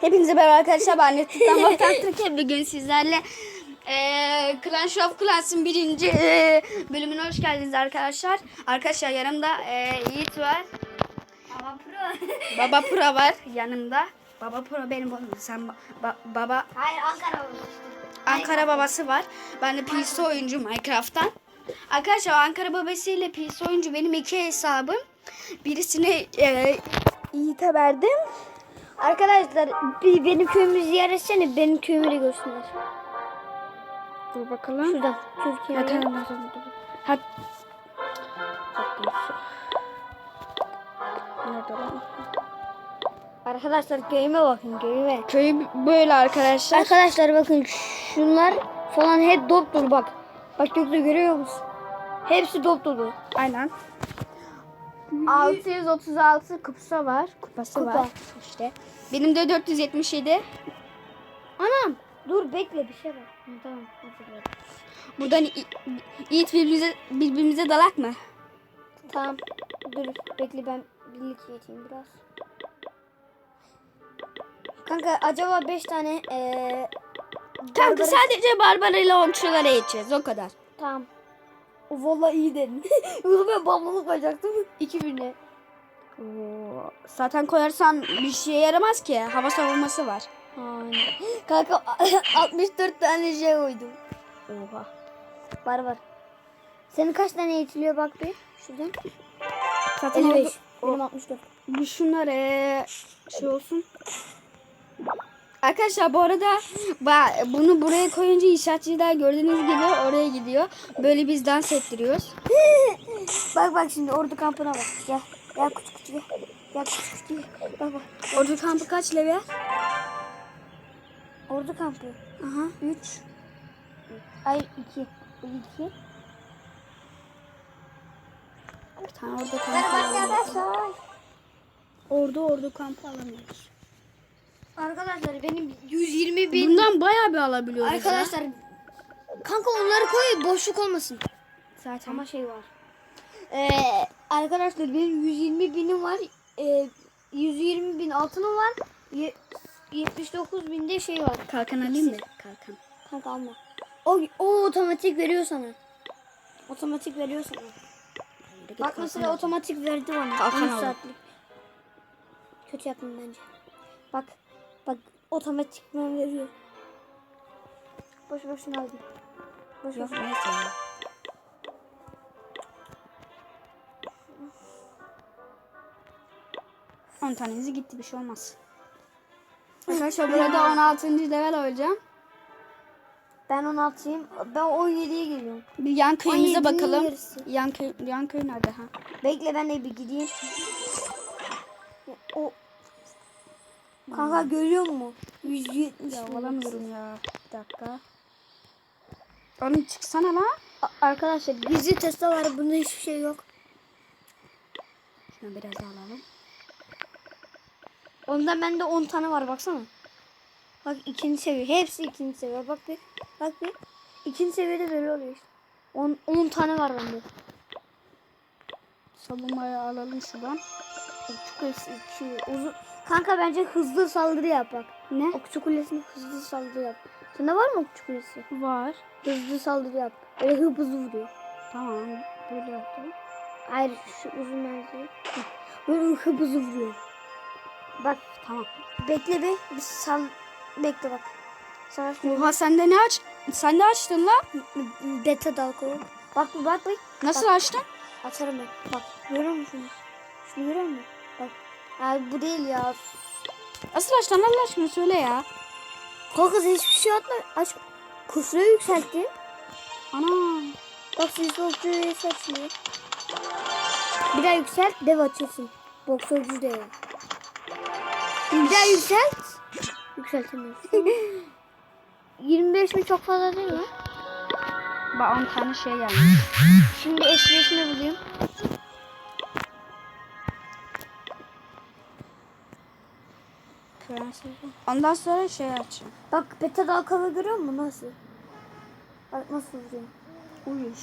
Hepinize merhaba arkadaşlar. Ben Netflix'ten Volkan Türkiye. Bugün sizlerle eee Clash of Clans'ın birinci eee, bölümüne hoş geldiniz arkadaşlar. Arkadaşlar yanımda eee, Yiğit var. Ama pro. Baba Pro var yanımda. Baba Pro benim oğlum. Sen ba- ba- baba Hayır Ankara işte. Ankara babası var. Ben de PC oyuncu Minecraft'tan. Arkadaşlar Ankara babası ile PC oyuncu benim iki hesabım. Birisini eee Yiğit'e verdim. Arkadaşlar bir benim köyümü ziyaret etsene. Benim köyümü de görsünler. Dur bakalım. Şuradan. Türkiye'ye. Ha, tamam, tamam, dur. Ha. Nerede lan? Arkadaşlar köyüme bakın köyüme. Köyü böyle arkadaşlar. Arkadaşlar bakın şunlar falan hep dop dolu bak. Bak Gökte görüyor musun? Hepsi dop dolu. Aynen. 636 kupası var. Kupası Kupa. var. İşte. Benim de 477. Anam dur bekle bir şey var. Hı, Tamam hazırladım. Buradan İ- Yiğit birbirimize, birbirimize dalak mı? Tamam dur bekle ben birlik yeteyim biraz. Kanka acaba 5 tane eee Kanka Barbaros- sadece Barbara ile onçulara geçeceğiz o kadar. Tamam. O valla iyi dedin. Yoksa ben babamı koyacaktım. İki birine. Oo, zaten koyarsan bir şeye yaramaz ki. Hava savunması var. Aynen. Kanka 64 tane şey koydum. Oha. Var var. Senin kaç tane eğitiliyor bak bir. Şuradan. Zaten 55. orada- Benim 64. Bu şunlar eee, şey olsun. Arkadaşlar bu arada bunu buraya koyunca inşaatçılar gördüğünüz gibi oraya gidiyor. Böyle biz dans ettiriyoruz. Bak bak şimdi ordu kampına bak. Gel. Gel küçük küçük gel. Gel küçük küçük gel. Bak bak. Ordu kampı kaç level? Ordu kampı. Aha 3. Ay 2. Bu 2. Bir tane ordu kampı arkadaşlar. Ordu ordu kampı alamıyoruz. Arkadaşlar benim 120 bin. Bundan bayağı bir alabiliyoruz. ya. Arkadaşlar. Kanka onları koy boşluk olmasın. zaten. Ama şey var. Ee, arkadaşlar benim 120 binim var. Ee, 120 bin altınım var. Ye- 79 binde şey var. kalkan alayım mı? Kalkan. Kanka alma. O, o otomatik veriyor sana. Otomatik veriyor sana. Bak mesela otomatik verdi bana. Kalkan 13 aldım. saatlik. Kötü yaptım bence. Bak. Bak otomatik veriyor. Boş boşuna aldım. Boş Yok boşuna. neyse ya. On tanesi gitti bir şey olmaz. Arkadaşlar burada 16. level olacağım. Ben 16'yım. Ben 17'ye geliyorum. Bir yan köyümüze 17'nin bakalım. yarısı. Yan köy, yan köy nerede ha? Bekle ben de bir gideyim. O Kanka görüyor musun? 170. Ya alamıyorum ya. Bir dakika. Oğlum çıksana lan. A- Arkadaşlar gizli testa var. Bunda hiçbir şey yok. Şunu biraz daha alalım. Onda bende 10 tane var baksana. Bak ikinci seviye. Hepsi ikinci seviye. Bak bir. Bak bir. İkinci seviyede böyle oluyor işte. 10, 10 tane var bende. Savunmayı alalım şuradan. Kulesi 2. Uzun. Kanka bence hızlı saldırı yap bak. Ne? Okçu kulesine hızlı saldırı yap. Sende var mı okçu kulesi? Var. Hızlı saldırı yap. Öyle hıp hızlı vuruyor. Tamam. Böyle yaptım. Hayır şu uzun menzili. Böyle hıp hızlı vuruyor. Bak Tamam. bekle bir. Bir sal. Bekle bak. Savaş Oha sen de ne aç? Sen de açtın lan. Beta dalga. Bak bak bir. Nasıl açtın? Açarım ben. Bak görüyor musun? Şunu görüyor musun? Abi bu değil ya. Nasıl açtın Allah aşkına söyle ya. Kanka sen hiçbir şey atma. Aç. Kufra yükseltti. Ana. Bak siz okçuyu yükseltiyor. Bir daha yükselt. Dev açıyorsun. Boksörcü dev. Bir daha yükselt. Yükseltemiyorsun. 25 mi çok fazla değil mi? Bak 10 tane şey gelmiş. Şimdi FPS'ini bulayım. Ondan sonra şey açacağım. Bak beta dalgalı görüyor musun? Nasıl? Bak nasıl vuruyor. Uyuş.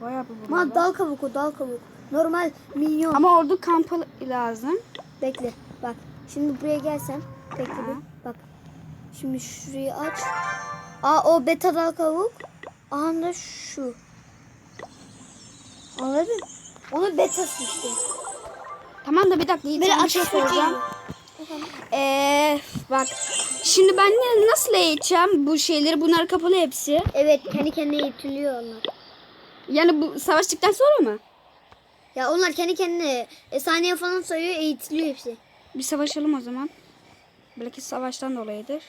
Bayağı bir Ma burada. dal kabuk o dal kabuk. Normal minyon. Ama ordu kampı lazım. Bekle bak. Şimdi buraya gelsen. Bekle bir. Bak. Şimdi şurayı aç. Aa o beta dal kavuk. Aha da şu. Anladın? Onun betası işte. Tamam da bir dakika sana bir şey soracağım. Ee, bak şimdi ben ne- nasıl eğiteceğim bu şeyleri? Bunlar kapalı hepsi. Evet kendi kendine eğitiliyor onlar. Yani bu savaştıktan sonra mı? Ya onlar kendi kendine e, saniye falan sayıyor eğitiliyor hepsi. Bir savaşalım o zaman. Belki savaştan dolayıdır.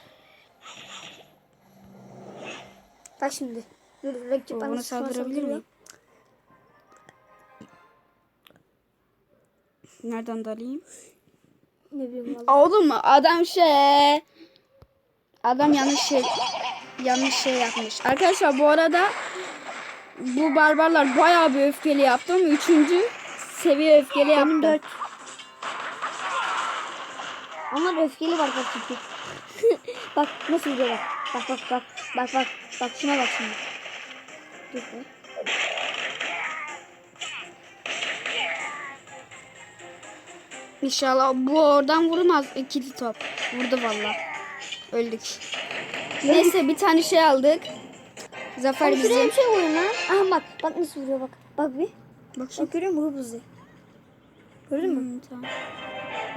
Bak şimdi. Dur rakip bana saldırabilir miyim? Nereden dalayım? Ne bileyim valla. Oğlum adam şey adam yanlış şey yanlış şey yapmış. Arkadaşlar bu arada bu barbarlar bayağı bir öfkeli yaptım. Üçüncü seviye öfkeli yaptım. Benim dört. Onlar öfkeli var bak çünkü. bak nasıl gidiyor bak. Bak bak bak. Bak bak. Bak şuna bak şimdi. Dur be. İnşallah bu oradan vurmaz ikili top. Vurdu valla. Öldük. Neyse bir tane şey aldık. Zafer Abi şuraya bizim. bir şey koyun lan. Aha bak. Bak nasıl vuruyor bak. Bak bir. Bak Bak görüyor musun? Hızlı. Gördün mü? Hmm, tamam.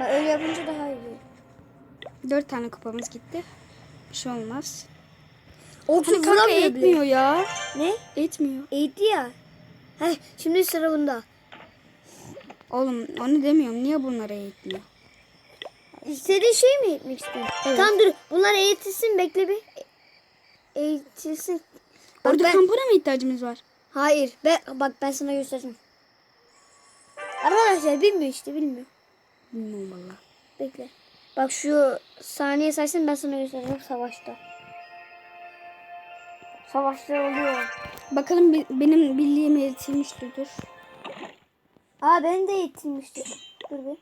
Bak öyle yapınca daha iyi. Dört tane kupamız gitti. Bir şey olmaz. O Hani kanka etmiyor ya. Ne? Etmiyor. Eğitti ya. Heh, şimdi sıra bunda. Oğlum onu demiyorum. Niye bunlara eğitmiyor? İstediğin şey mi eğitmek istiyorsun? Evet. Tamam dur. Bunlar eğitilsin. Bekle bir. E- Eğitilsin. Bak Orada ben- kampana mı ihtiyacımız var? Hayır. Ben, bak ben sana göstereceğim. Arkadaşlar bilmiyor işte bilmiyor. Bilmiyorum valla. Bekle. Bak şu saniye saysın ben sana göstereceğim savaşta. Savaşta oluyor. Bakalım benim bildiğim eğitilmiştir. Dur. Aa ben de eğitilmiştim. Dur bir.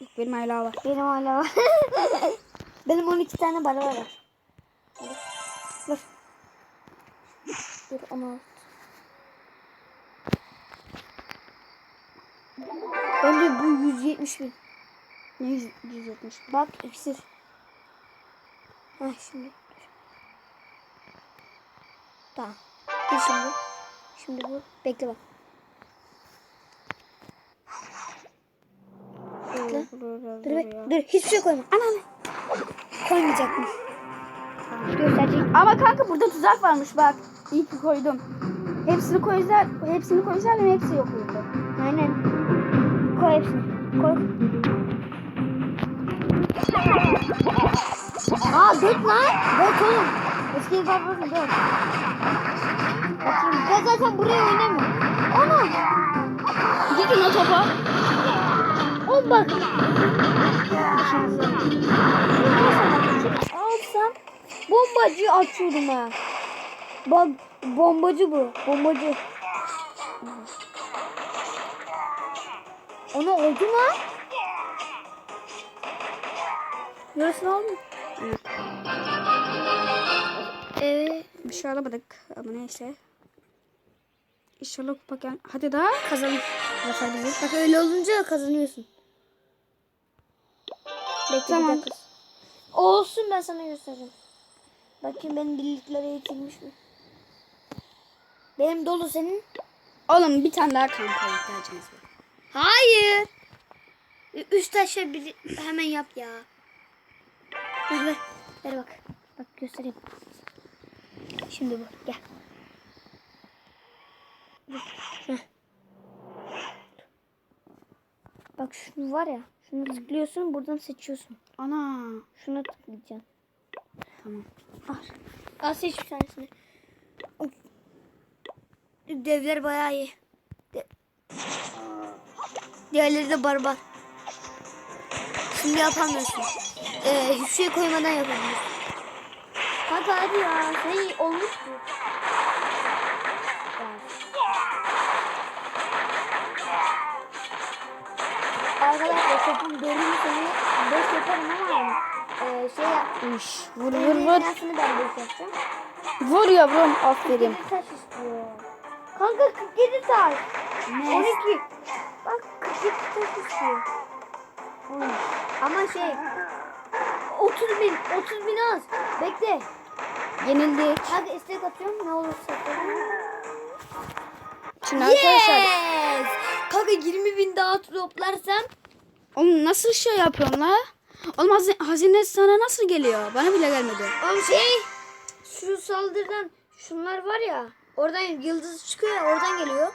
Yok, benim hala var. Benim hala var. Benim 12 tane barbar var. Hadi. Dur. Dur ama. Bence bu 170 bin. Ne yüz, 170. Bak iksir. Heh şimdi. Tamam. Dur şimdi. Şimdi bu. Bekle bak. Bekle. Dur be. Dur. Hiçbir şey koyma. Ana. Koymayacak mı? Gösterecek. Ama kanka burada tuzak varmış bak. İyi ki koydum. Hepsini koyacak, hepsini koyacağım hepsi yok oldu. Aynen. Koy hepsini. Koy. Aa dört lan. Dört oğlum. Eski barbarın dört. Bakayım. Ben zaten buraya oynamıyorum. Ana. Gidin o topa. On bak. Alsam bombacı açıyorum ha. Bak bombacı bu. Bombacı. Ona oldu mu? Yarısını aldın. Evet. Bir şey alamadık ama neyse. İnşallah kupa gel. Hadi daha. Kazanır. Zafer bizi. Bak öyle olunca kazanıyorsun. Bekle Tamam. bir dakika. Olsun ben sana göstereceğim. Bakayım benim birlikler eğitilmiş mi? Benim dolu senin. Oğlum bir tane daha kampa ihtiyacımız var. Hayır. Üç taşa bir hemen yap ya. Ver ver. Ver bak. Bak göstereyim. Şimdi bu. Gel. Heh. Bak şunu var ya. Şunu tıklıyorsun buradan seçiyorsun. Ana. Şuna tıklayacaksın. Tamam. Al. Al seç bir tanesini. Devler bayağı iyi. De- Diğerleri de barbar. Şimdi yapamıyorsun. Ee, hiçbir şey koymadan yapamıyorsun. Hadi hadi ya. Şey olmuş. Arkadaşlar topun dördüncü sene beş yaparım ama e, şey yap. Uş. Vur Vur vur vur. ben beş yapacağım. Vur yavrum. Aferin. 47 taş istiyor. Kanka 47 taş. Ne? 12. Bak 47 taş istiyor. Ama şey 30 bin. 30 bin az. Bekle. Yenildik. Hadi istek atıyorum ne olursa. Şimdi arkadaşlar. Yes. Kanka 20 bin daha toplarsam. Oğlum nasıl şey yapıyorsun la? Oğlum hazine, hazine sana nasıl geliyor? Bana bile gelmedi. Oğlum şey. Şu saldırıdan şunlar var ya. Oradan yıldız çıkıyor ya oradan geliyor.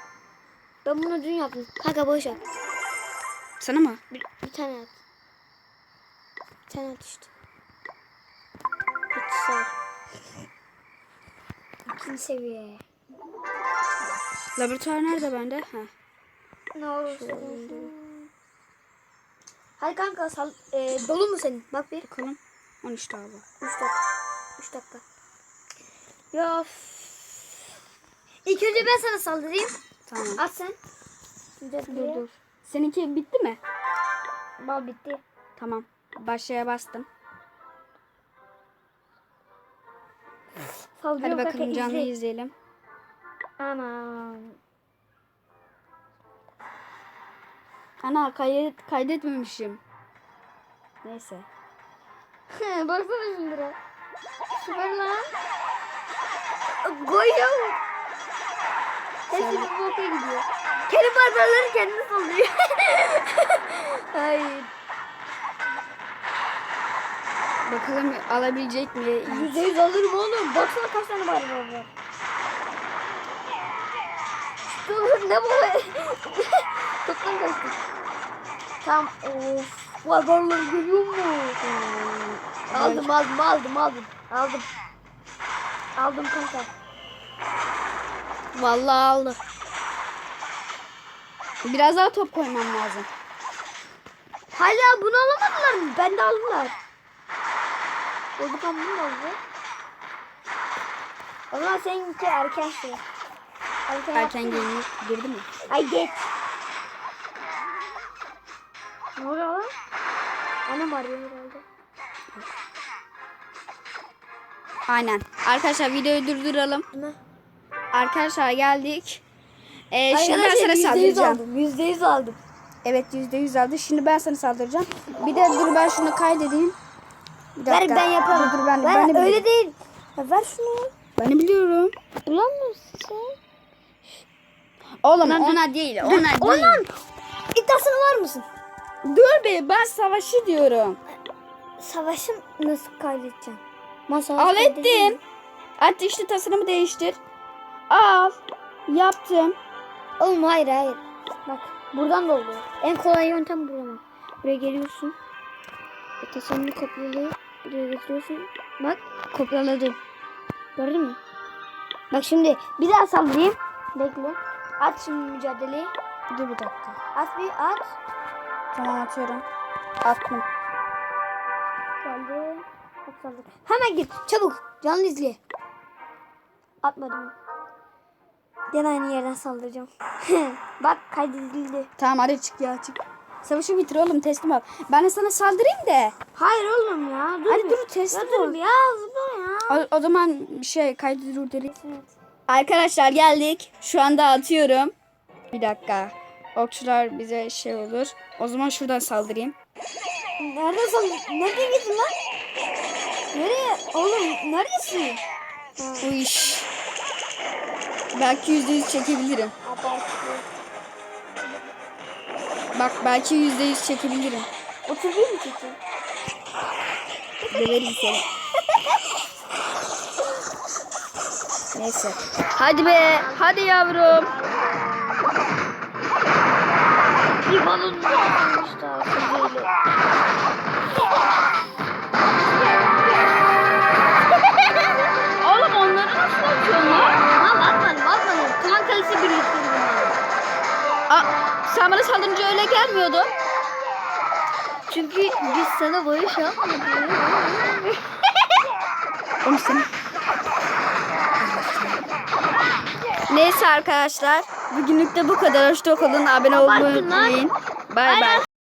Ben bunu dün yaptım. Kanka boş yap. Sana mı? Bir, bir tane at. Bir tane at işte. Hiç sağ. İkinci seviye. Laboratuvar nerede bende? Ha. Ne olursa Hadi kanka sal, e, dolu mu senin? Bak bir. Bakalım. 13 daha var. 3 dakika. 3 dakika. Ya. İlk önce ben sana saldırayım. Tamam. At sen. Dur Dur dur. Seninki bitti mi? Bal bitti. Tamam. Başlaya bastım. Saldırıyorum Hadi kanka, bakalım canlı izle. izleyelim. Aman. Ana kayıt kaydetmemişim. Neyse. Baksana şunlara. Süper lan. Ya. Hepsi bir boka gidiyor. Kendi barbarları kendini sallıyor. Hayır. Bakalım alabilecek mi? Yüzde yüz alırım oğlum. Baksana kaç tane barbar var. Dur ne bu? Toptan kaçtı. Tam of. Barbarları görüyor musun? Aldım aldım aldım aldım. Aldım. Aldım kanka. Vallahi aldı. Biraz daha top koymam lazım. Hala bunu alamadılar mı? Ben de aldılar. O bakalım bunu da aldı. O zaman seninki erken şey. Erken, Erken girdi mi? Ay geç. Ne oluyor lan? Annem arıyor herhalde. Aynen. Arkadaşlar videoyu durduralım. Ne? Arkadaşlar geldik. Ee, şimdi ben sana saldıracağım. aldım. Yüzde yüz aldım. Evet yüzde yüz aldı. Şimdi ben sana saldıracağım. Bir de dur ben şunu kaydedeyim. Bir Ver ben yaparım. Dur, dur ben, ben, ben, de öyle değil. Ya ver şunu. Ben de biliyorum. Bulamıyorsun sen. Oğlum ona değil. Ona değil. Onun iddiasını var mısın? Dur be ben savaşı diyorum. Savaşı nasıl kaydedeceğim? Masa Al ettim. İşte tasarımı değiştir. Al. Yaptım. Oğlum hayır hayır. Bak buradan da oluyor. En kolay yöntem buradan. Buraya geliyorsun. E, tasarımını kopyalıyor. Buraya getiriyorsun. Bak kopyaladım. Gördün mü? Bak şimdi bir daha sallayayım. Bekle. At şimdi mücadeleyi. Dur bir dakika. At bir at. Tamam atıyorum. Attım. Geldi. At saldık. Hemen git çabuk. Canlı izle. Atmadım. Gene aynı yerden saldıracağım. Bak kaydedildi. Tamam hadi çık ya çık. Savaşı bitir oğlum teslim ol. Ben de sana saldırayım da. Hayır oğlum ya. Dur Hadi bir. dur, teslim Ya ol. ya zıpla ya. O, o zaman bir şey kaydı durdurayım. Arkadaşlar geldik. Şu anda atıyorum. Bir dakika. Okçular bize şey olur. O zaman şuradan saldırayım. Nerede saldın? Nereden gittin lan? Nereye? Oğlum neredesin? Bu iş. Belki yüzde yüz çekebilirim. Abartı. Bak belki yüzde yüz çekebilirim. 31 mi çıktı? Döverim seni. Neyse. Hadi be. Hadi yavrum. Daha füzeyle? Oğlum onları nasıl atıyorsun lan? Lan atmadım atmadım. Kan kalesi birlikte bunlar. Aa, sen bana saldırınca öyle gelmiyordun. Çünkü biz sana barış yapmadık. Oğlum sen... Neyse arkadaşlar. Bugünlük de bu kadar. Hoşça kalın. Abone olmayı unutmayın. Bay bay.